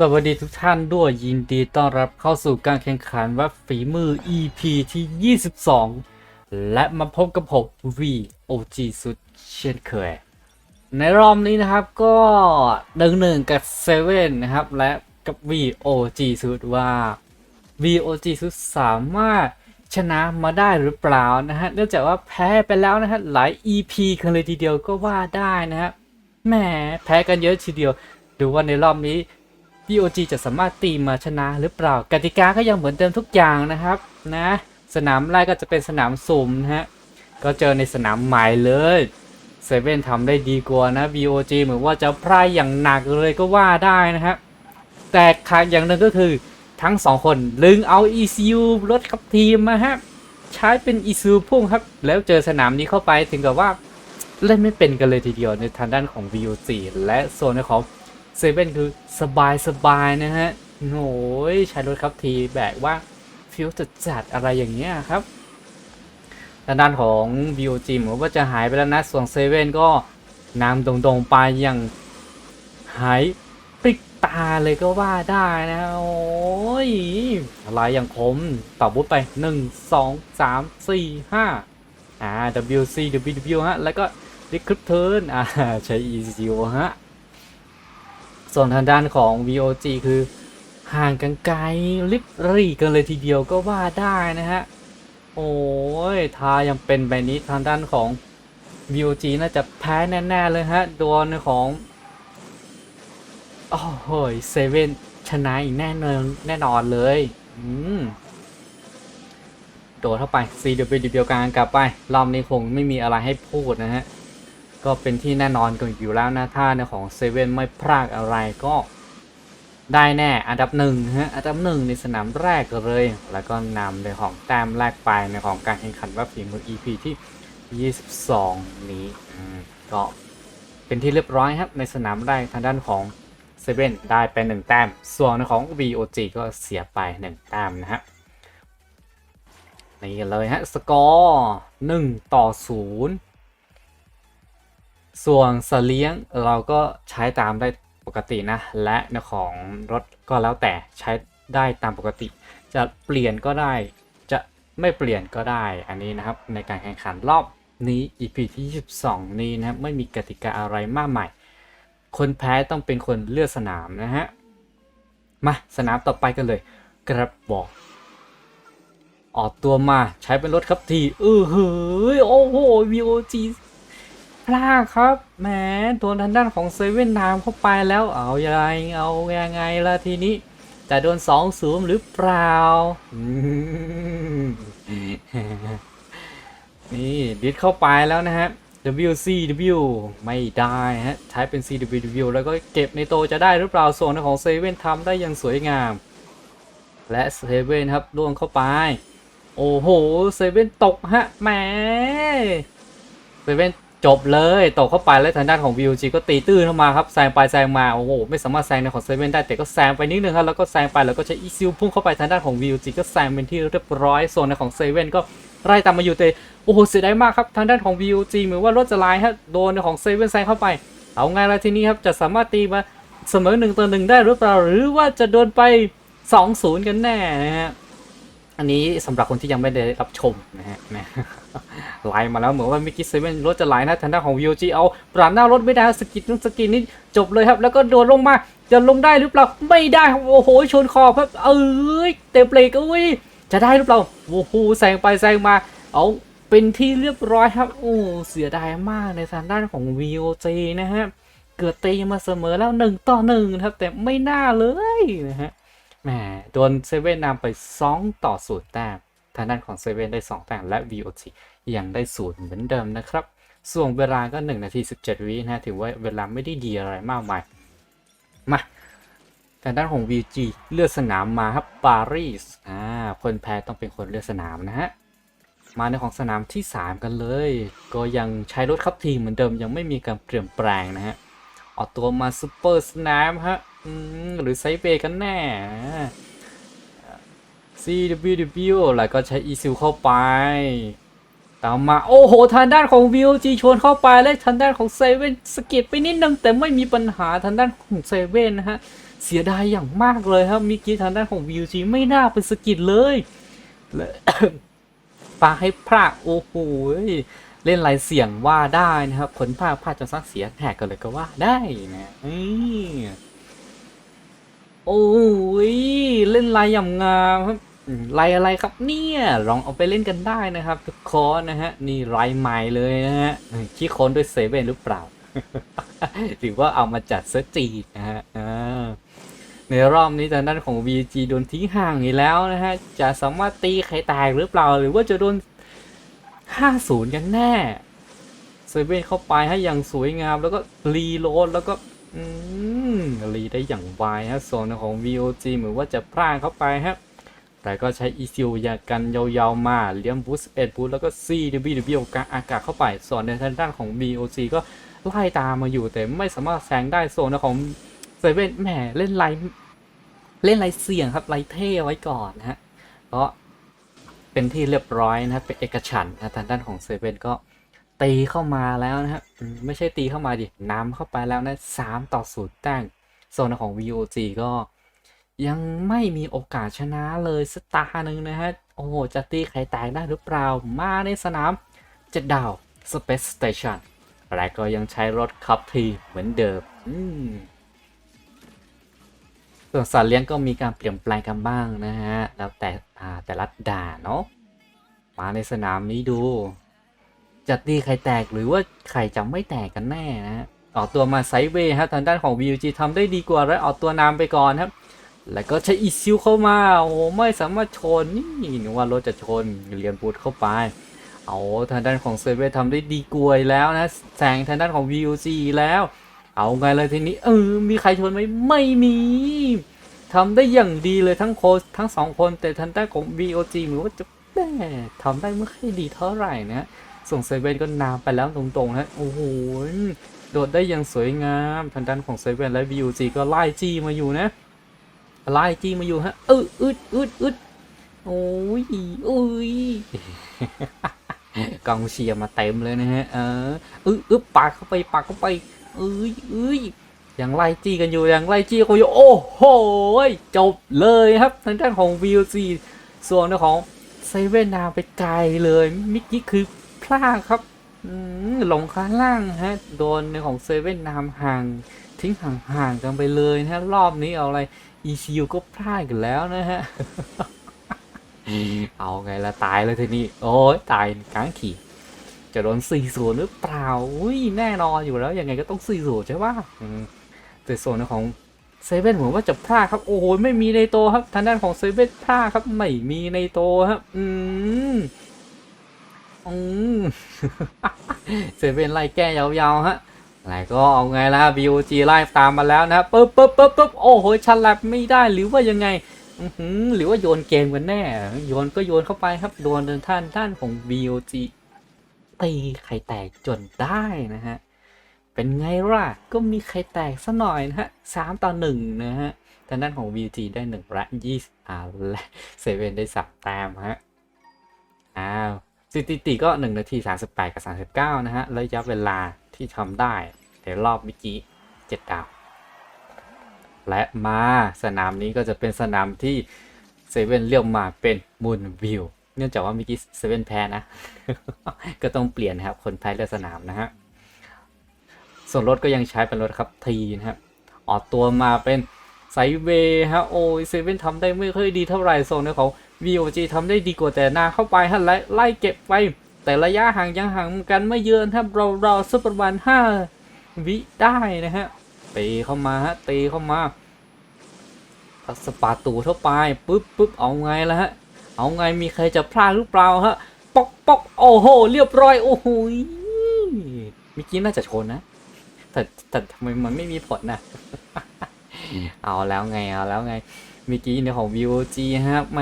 สวัสดีทุกท่านด้วยยินดีต้อนรับเข้าสู่การแข่งขันว่าฝีมือ EP ที่ 22 และมาพบกับผม VOG สุดเช่นเคย ในรอบนี้นะครับก็หนึ่งหนึ่งกับเซเว่นนะครับ และกับ VOG สุดว่า VOG สุดสามารถชนะมาได้หรือเปล่านะฮะเนื่องจากว่าแพ้ไปแล้วนะฮะหลาย EP กันเลยทีเดียวก็ว่าได้นะฮะแหมแพ้กันเยอะทีเดียว ดูว่าในรอบนี้ POG จะสามารถตีมาชนะหรือเปล่ากติกาก็ยังเหมือนเดิมทุกอย่างนะครับนะสนามแรกก็จะเป็นสนามสุ่มนะฮะก็เจอในสนามใหม่เลยเซเว่นทำได้ดีกว่านะ VOG เหมือนว่าจะพลาดอย่างหนักเลยก็ว่าได้นะครับแต่ขาดอย่างหนึ่งก็คือทั้งสองคนลึงเอา ECU รถขับทีมมาฮะใช้เป็น ECU พุ่งครับ แล้วเจอสนามนี้เข้าไปถึงกับว่าเล่นไม่เป็นกันเลยทีเดียวในทางด้านของ VOG และโซนของ เซเว่นคือสบายสบายนะฮะโอ้ยใช้รถครับทีแบกว่าฟิวจัดจัดอะไรอย่างเงี้ยครับทางด้านของ BOG เหมือนว่าจะหายไปแล้วนะ ส่วนเซเว่นก็นำตรงๆไปอย่างหายปริกตาเลยก็ว่าได้นะ โอ้ย อะไรอย่างคมต่อบุตไป 1 2 3 4 5อ่า WC WW ฮะ แล้วก็ Recruit Turn อ่า ใช้ ECU ฮะ ส่วนทางด้านของ VOG คือห่างกันไกลลิบรี่กันเลยทีเดียวก็ว่าได้นะฮะ โอ้ยทายังเป็นแบบนี้ทางด้านของ VOG น่าจะแพ้แน่ๆเลยฮะโดนของโอ้โหเซเว่นชนะอีกแน่นอนแน่นอนเลย อืมโดดเข้าไป CWW กลางกลับไปรอบนี้คงไม่มีอะไรให้พูดนะฮะ ก็เป็นที่แน่นอนกันอยู่แล้วนะถ้าในของเซเว่นไม่พลาดอะไรก็ได้แน่อันดับหนึ่งฮะอันดับหนึ่งในสนามแรกเลย แล้วก็นำในของแต้มแรกไปในของการแข่งขันว่าฝีมือ EP ที่ 22 นี้อืมก็เป็นที่เรียบร้อยครับในสนามแรกทางด้านของเซเว่นได้ไปหนึ่งแต้ม ส่วนในของ VOG ก็เสียไปหนึ่งแต้มนะฮะนี่เลยฮะสกอร์1ต่อ 0 ส่วนสเลี้ยงเราก็ใช้ตามได้ปกตินะ และในของรถก็แล้วแต่ใช้ได้ตามปกติ จะเปลี่ยนก็ได้ จะไม่เปลี่ยนก็ได้ อันนี้นะครับในการแข่งขันรอบนี้ EP ที่ 22 นี้นะครับไม่มีกติกาอะไรมากใหมายคนแพ้ต้องเป็นคนเลือกสนามนะฮะ มาสนามต่อไปกันเลย กระบอก ออกตัวมาใช้เป็นรถครับทีเออเฮ้ยโอ้โห VOG พลาดครับ แหมโดนทางด้านของเซเว่นนามเข้าไปแล้วเอายังไงเอายังไงล่ะทีนี้ จะโดนสองสูมหรือเปล่า นี่ดิดเข้าไปแล้วนะฮะ WCW ไม่ได้ฮะ ใช้เป็น CWW แล้วก็เก็บในโตจะได้หรือเปล่า ส่วนของเซเว่นทำได้อย่างสวยงาม และเซเว่นครับล่วงเข้าไป โอ้โห เซเว่นตกฮะ แหม เซเว่น จบเลยตกเข้าไปแล้วทางด้านของ VUG ก็ตีตื้นเข้ามาครับแซงไปแซงมาโอ้โหไม่สามารถแซงในของเซเว่นได้แต่ก็แซงไปนิดนึงครับแล้วก็แซงไปแล้วก็ใช้อีซิลพุ่งเข้าไปทางด้านของ VUG ก็แซงเป็นที่เรียบร้อยส่วนในของเซเว่นก็ไล่ตามมาอยู่แต่โอ้โหเสียดายมากครับทางด้านของ VUG เหมือนว่ารถจะลายฮะโดนในของเซเว่นแซงเข้าไปเอาไงล่ะทีนี้ครับจะสามารถตีมาเสมอหนึ่งต่อหนึ่งได้หรือเปล่าหรือว่าจะโดนไป 2-0 กันแน่นะฮะ อันนี้สำหรับคนที่ยังไม่ได้รับชมนะฮะไลน์มาแล้วเหมือนว่ามิกกี้เซเว่นรถจะไหลนะทางด้านของ VOG เอาปราดหน้ารถไม่ได้สกิดนู้นสกิดนี้จบเลยครับ แล้วก็โดดลงมาจะลงได้หรือเปล่าไม่ได้โอ้โหชนขอครับเอ้ยเตะเบรกเอ้ยจะได้หรือเปล่าโอ้โหแซงไปแซงมา เอาเป็นที่เรียบร้อยครับโอ้เสียดายมากในทางด้านของ VOG นะฮะเกือบตีมาเสมอแล้วหนึ่งต่อหนึ่งครับ แต่ไม่น่าเลยนะฮะ แหมโดนเซเว่นนำไป 2 ต่อศูนย์แต้มทางด้านของเซเว่นได้ 2 แต้มและ VOT ยังได้ศูนย์เหมือนเดิมนะครับ ส่วนเวลาก็ 1 นาที 17 วินะถือว่าเวลาไม่ได้ดีอะไรมากมาย มาทางด้านของ VG เลือกสนามมาครับปารีสอ่าคนแพ้ต้องเป็นคนเลือกสนามนะฮะมาในของสนามที่ 3 กันเลย ก็ยังใช้รถคับทีมเหมือนเดิมยังไม่มีการเปลี่ยนแปลงนะฮะ ออกตัวมาซูเปอร์สแนมฮะหรือไซเบกันแน่ CWW แล้วก็ใช้ ECU เข้าไป ตามมา โอ้โห ทางด้านของ VOG ชวนเข้าไปและทางด้านของเซเว่นสกิดไปนิดนึงแต่ไม่มีปัญหาทางด้านของเซเว่นนะฮะ เสียดายอย่างมากเลยครับเมิกี้ทางด้านของ VUG ไม่น่าเป็นสกิดเลยและปาให้พลาดโอ้โห เล่นลายเสียงว่าได้นะครับคนพลาดพลาดจนซักเสียแหกกันเลยก็ว่าได้นะนี่โอ้ยเล่นลายอย่างงามครับลายอะไรครับเนี่ยลองเอาไปเล่นกันได้นะครับทุกคนนะฮะนี่ลายใหม่เลยนะฮะขี้ค้นด้วยเซเว่นหรือเปล่า หรือว่าเอามาจัดเซอร์จีนะฮะในรอบนี้ทางด้านของ VG โดนทิ้งห่างอีกแล้วนะฮะจะสามารถตีใครแตกหรือเปล่า หรือว่าจะโดน 50 กันแน่เซเว่นเข้าไปให้อย่างสวยงามแล้วก็รีโหลดแล้วก็อืมรีได้อย่างไวฮะส่วนของ VOG เหมือนว่าจะพลาดเข้าไปฮะแต่ก็ใช้ ECU ยากันยาวๆมาเลี้ยงบูสเอ็ดบูสแล้วก็ CWW กลางอากาศเข้าไป ส่วนในทางด้านของ VOC ก็ไล่ตามมาอยู่แต่ไม่สามารถแซงได้โซนของเซเว่นแหมเล่นไลเล่นไลเสี่ยงครับไลเท่ไว้ก่อนนะฮะก็ เป็นที่เรียบร้อยนะครับเป็นเอกฉันท์นะทางด้านของเซเว่นก็ตีเข้ามาแล้วนะครับไม่ใช่ตีเข้ามาดินำเข้าไปแล้วนะสามต่อศูนย์แต้มโซนของ VOG ก็ยังไม่มีโอกาสชนะเลยสตาร์หนึ่งนะฮะ โอ้โห จะตีใครแตกได้หรือเปล่า มาในสนามเจ็ดดาว Space Station และก็ยังใช้รถคับทีเหมือนเดิม อืม ส่วนสัตว์เลี้ยงก็มีการเปลี่ยนแปลงกันบ้างนะฮะ แล้วแต่แต่ละด่านเนาะ มาในสนามนี้ดูจะตีใครแตกหรือว่าใครจะไม่แตกกันแน่นะฮะ ออกตัวมาไซเวย์ฮะทางด้านของ VUG ทำได้ดีกว่าและออกตัวนำไปก่อนครับ แล้วก็ใช้อีซิลเข้ามา โอ้ไม่สามารถชนนี่นึกว่ารถจะชนเรียนบูทเข้าไปเอาทางด้านของเซเว่นทำได้ดีกว่าอีกแล้วนะแซงทางด้านของ VUC แล้ว เอาไงเลยทีนี้เออมีใครชนไหมไม่มีทำได้อย่างดีเลยทั้งโค้ชทั้งสองคนแต่ทางด้ของ VOG เหมือนว่าจะแม่ทำได้ไม่ค่อยดีเท่าไหร่นะส่งเซเว่นก็นำไปแล้วตรงๆนะโอ้โหโดดได้อย่างสวยงามทางด้านของเซเว่นและ VUG ก็ไล่จี้มาอยู่นะไล่จี้มาอยู่ฮะอึดอึดอึดอึดโอ้ยอุ้ยกองเชียร์มาเต็มเลยนะฮะเอออึดอึดปากเข้าไปปากเข้าไป เอ้ยเอ้ยยังไล่จี้กันอยู่ยังไล่จี้กันอยู่โอ้โหจบเลยครับทางด้านของ VOC ส่วนของเซเว่นนาไปไกลเลยมิกกี้คือพลาดครับอืมลงข้างล่างฮะโดนในของเซเว่นนามห่างทิ้งห่างๆกันไปเลยนะฮะรอบนี้เอาอะไร ECU ก็พลาดกันแล้วนะฮะ เอาไงละตายเลยทีนี้ โอ้ยตายกลางขี่ จะโดน4 0หรือเปล่าอุ้ยแน่นอนอยู่แล้วยังไงก็ต้อง4 0ใช่ปะอืมแต่โซนของเซเว่นเหมือนว่าจะพลาดครับ โอ้โหไม่มีในโตครับทางด้านของเซเว่นพลาดครับ ไม่มีในโตครับ อืมอืมเซเว่นไล่แก้ยาวๆฮะแล้วก็เอาไงล่ะ BOG ไล่ตามมาแล้วนะปึ๊บปึ๊บปึ๊บปึ๊บโอ้โหฉลับไม่ได้หรือว่ายังไงอือหือหรือว่าโยนเกมกันแน่ โยนก็โยนเข้าไปครับ โดนท่านท่านของ BOG ตีไข่แตกจนได้นะฮะ เป็นไงล่ะ ก็มีไข่แตกซะหน่อยนะฮะสามต่อหนึ่งนะฮะทางด้านของ VG ได้หนึ่งละยี่สิบอ่าและเซเว่นได้สามแต้มฮะ อ้าวสถิติก็ 1 นาที 38 กับ 39 นะฮะระยะเวลาที่ทำได้ในรอบเมื่อกี้7ดาว และมาสนามนี้ก็จะเป็นสนามที่เซเว่นเลือกมาเป็นมูนวิว เนื่องจากว่าเมื่อกี้เซเว่นแพ้นะ ก็ต้องเปลี่ยนนะครับ คนแพ้เลือสนามนะฮะ ส่วนรถก็ยังใช้เป็นรถครับทีนะครับ ออกตัวมาเป็นไซเวย์ฮะโอ้ยเซเว่นทำได้ไม่ค่อยดีเท่าไหร่โซนของ VOG ทำได้ดีกว่าแต่นาเข้าไปฮะไล่ไล่เก็บไป แต่ระยะห่างยังห่างกันไม่เยอะนะครับเราเราสักประมาณห้าวิได้นะฮะตีเข้ามาฮะตีเข้ามาสปาตูเข้าไปปุ๊บปุ๊บเอาไงล่ะฮะ เอาไงมีใครจะพลาดหรือเปล่าฮะปอกปอกโอ้โห เรียบร้อยโอ้โหเมื่อกี้น่าจะชนนะ แต่แต่ทำไมมันไม่มีผลนะเอาแล้วไงเอาแล้วไงเมื่อกี้ในของ VOG ฮะแหม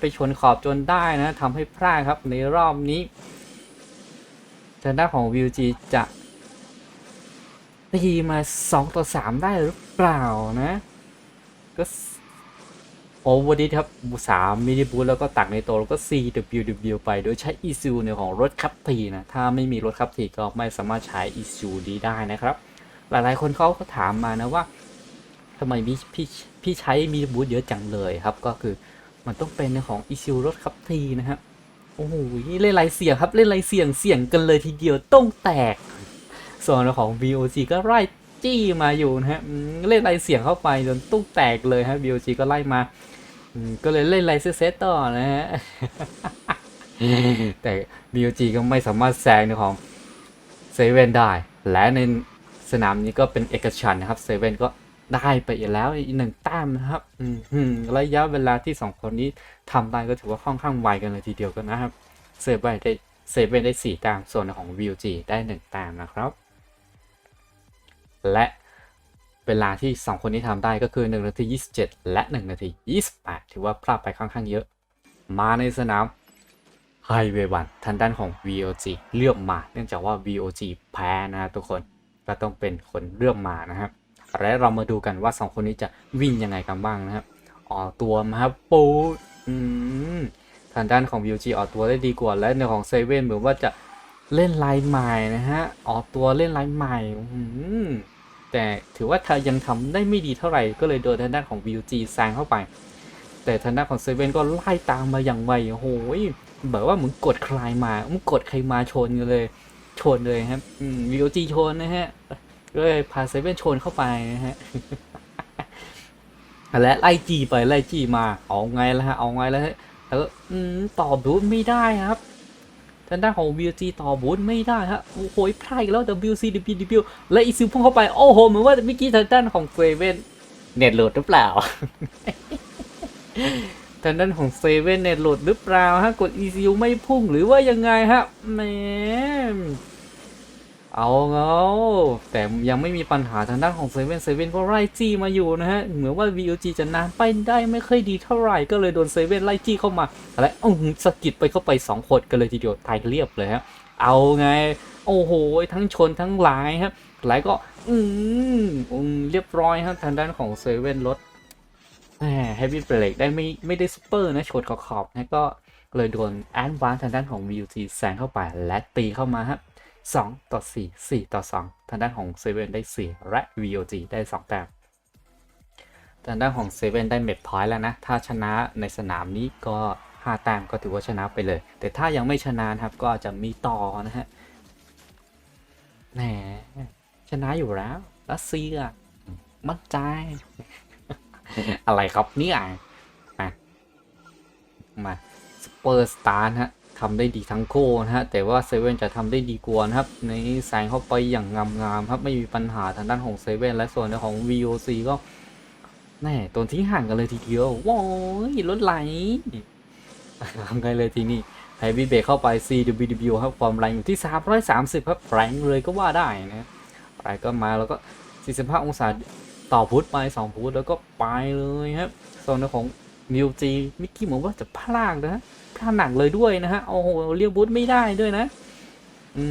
ไปชนขอบจนได้นะทำให้พลาดครับในรอบนี้ทางด้านของ VOG จะตีมา 2 ต่อ 3 ได้หรือเปล่านะ ก็ โอเวอร์ดิครับสามมินิบูแล้วก็ตักในโตแล้วก็ CWW ไป โดยใช้ ECU ในของรถคับทีนะ ถ้าไม่มีรถคับทีก็ไม่สามารถใช้ ECU ดีได้นะครับ หลายๆคนเขาก็ถามมานะว่าทำไมพี่พี่พี่ใช้มีบูทเยอะจังเลยครับ ก็คือมันต้องเป็นในของอิซิลรถคับทีนะฮะโอ้โหเล่นไรเสียงครับเล่นไรเสียงเสียงกันเลยทีเดียวต้องแตก ส่วนของ VOG ก็ไล่จี้มาอยู่นะฮะเล่นไรเสียงเข้าไปจนตุ้งแตกเลยฮะ VOG ก็ไล่มา ก็เลยเล่นไรเซตต่อนะฮะ แต่ VOG ก็ไม่สามารถแซงในของเซเว่นได้ และในสนามนี้ก็เป็นเอกฉันนะครับเซเว่นก็ได้ไปอีกแล้วอีกหนึ่งแต้มนะครับระยะเวลาที่สองคนนี้ทำได้ก็ถือว่าค่อนข้างไวกันเลยทีเดียวกันนะครับเซเว่นได้เซเว่นได้สี่แต้มส่วนของ VG ได้หนึ่งแต้มนะครับ และ เวลาที่ 2 คนนี้ทำได้ก็คือ 1 นาที 27 และ 1 นาที 28 ถือว่าพลาดไปค่อนข้างเยอะ มาในสนามไฮเวย์วันทางด้านของ VOG เลือกมา เนื่องจากว่า VOG แพ้นะทุกคนก็ต้องเป็นคนเลือกมานะครับและเรามาดูกันว่า 2 คนนี้จะวิ่งยังไงกันบ้างนะครับออกตัวมาปูทางด้านของ VOG ออกตัวได้ดีกว่า และในของเซเว่นเหมือนว่าจะเล่นลายใหม่นะฮะ ออกตัวเล่นลายใหม่อืม แต่ถือว่าเธอยังทำได้ไม่ดีเท่าไหร่ก็เลยโดนทางด้านของ VUG แซงเข้าไป แต่ทางด้านของเซเว่นก็ไล่ตามมาอย่างไวโอ้โหแบบว่าเหมือนกดใครมามึงกดใครมาชนกันเลย ชนเลยครับ VUG ชนนะฮะก็เลยพาเซเว่นชนเข้าไปนะฮะและไล่จีไปไล่จีมาเอาไงล่ะฮะเอาไงแล้วฮะแล้วก็อืมตอบบูไม่ได้ครับ ทางด้านของ VG ต่อบูทไม่ได้ฮะโอ้โหพลาดอีกแล้ว WC WW และอีซิลพุ่งเข้าไป โอ้โห เหมือนว่าเมื่อกี้ทางด้านของเซเว่นเน็ตโหลดหรือเปล่าทางด้านของเซเว่นเน็ตโหลดหรือเปล่าฮะกด ECU ไม่พุ่งหรือว่ายังไงฮะแหม เอาเงาแต่ยังไม่มีปัญหาทางด้านของเซเว่นเซเว่นก็ไล่จี้มาอยู่นะฮะ เหมือนว่า VOG จะนานไปได้ไม่ค่อยดีเท่าไหร่ ก็เลยโดนเซเว่นไล่จี้เข้ามา และอ้งสกิดไปเข้าไป2คนกันเลยทีเดียวตายเรียบเลยฮะ เอาไง โอ้โห ทั้งชนทั้งหลายครับหลายก็ อืมเรียบร้อยฮะทางด้านของเซเว่นรถแฮปปี้เบรกได้ไม่ไม่ได้ซุเปอร์นะชนขอบขอบนะก็เลยโดนแอนด์วานทางด้านของ VOG แซงเข้าไปและตีเข้ามาฮะ 2 ต่อ 4 4 ต่อ 2 ทางด้านของเซเว่นได้ 4 และ VOG ได้2แต้มทางด้านของเซเว่นได้เมดพอยต์แล้วนะ ถ้าชนะในสนามนี้ก็ 5 แต้มก็ถือว่าชนะไปเลย แต่ถ้ายังไม่ชนะครับก็จจะมีต่อนะฮะแหมชนะอยู่แล้วรัสเซียมั่นใจ อะไรครับเนี่ยมามาสเปอร์สตาร์ฮะ ทำได้ดีทั้งโก้นะฮะแต่ว่าเซเว่นจะทำได้ดีกว่านะครับในแสงเข้าไปอย่างงามๆครับไม่มีปัญหาทางด้านของเซเว่นและส่วนของ VOC ก็แน่ตัวทิ้งห่างกันเลยทีเดียวว้ายรถไหลทำไงเลยทีนี้ไฮบีเบรเข้าไป CWW ครับความแรงอยู่ที่ 330 ครับแรงเลยก็ว่าได้นะแรงก็มาแล้วก็ 45 องศาต่อพุทไป 2 พุทแล้วก็ไปเลยครับโซนของมิวจีมิกกี้เหมือนว่าจะพลาดนะ ฮะพลาหนักเลยด้วยนะฮะ โอ้โห เรียกบูทไม่ได้ด้วยนะ อื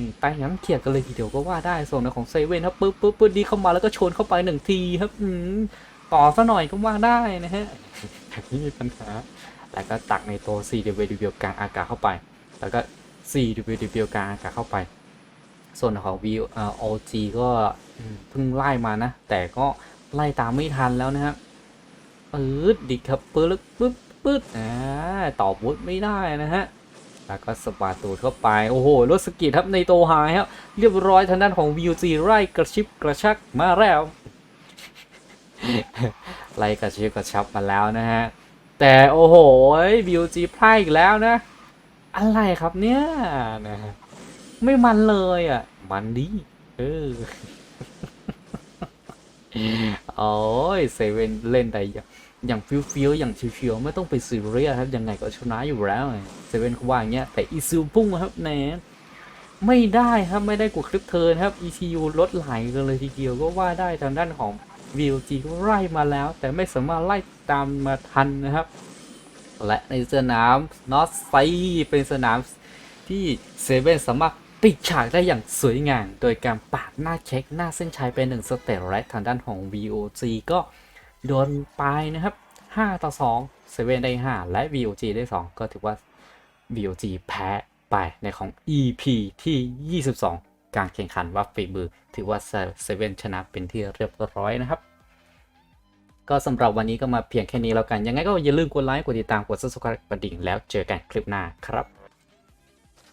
มตายงั้นเขียดกันเลยทีเดียวก็ว่าได้ ส่วนของเซเว่นครับปึ๊บปึ๊บปึ๊บดีเข้ามาแล้วก็ชนเข้าไปหนึ่งทีครับ อืมต่อซะหน่อยก็ว่าได้นะฮะแบบนี้มีปัญหา แล้วก็ตักในตัว CWW กลางอากาศเข้าไป แล้วก็ CWW กลางอากาศเข้าไป ส่วนของ V เอ่อ OG ก็เพิ่งไล่มานะ แต่ก็ไล่ตามไม่ทันแล้วนะครับปื๊ดดิครับปื๊ดปึ๊บ ปึ๊ดอ่าตอบูทไม่ได้นะฮะแล้วก็สปาตูดเข้าไป โอ้โหรถสกีครับในโตไฮครับ เรียบร้อยทางด้านของ VUG ไล่กระชิบกระชักมาแล้วไล่กระชิบกระชับมาแล้วนะฮะ แต่โอ้โห VUG พลาดอีกแล้วนะ อะไรครับเนี่ยนะฮะไม่มันเลยอะ มันดีเออโอ้ยเซเว่นเล่นได้อย่าง อย่างฟิวฟิวอย่างชิวๆไม่ต้องไปซีเรียสครับยังไงก็ชนะอยู่แล้วไงเซเว่นเขาว่าอย่างเงี้ยแต่อีซิลพุ่งครับแหนไม่ได้ครับไม่ได้กดคลิปเทิร์นครับ ECU ลดไหลกันเลยทีเดียวก็ว่าได้ทางด้านของ VLG ก็ไล่มาแล้ว แต่ไม่สามารถไล่ตามมาทันนะครับ และในสนามนอตไซเป็นสนามที่เซเว่นสามารถปิดฉากได้อย่างสวยงามโดยการปาดหน้าเช็คหน้าเส้นชัยไปหนึ่งสเตปและทางด้านของ VOG ก็ ดนไปนะครับ 5 ต่อ2เซเว่นได้ 5 และ VOG ได้ 2 ก็ถือว่า VOG แพ้ไปในของ EP ที่ 22 การแข่งขันว่าฝีมือ ถือว่าเซเว่นชนะเป็นที่เรียบร้อยนะครับ ก็สำหรับวันนี้ก็มาเพียงแค่นี้แล้วกัน ยังไงก็อย่าลืมกดไลค์ กดติดตาม กด subscribe กระดิ่งแล้วเจอกันคลิปหน้าครับ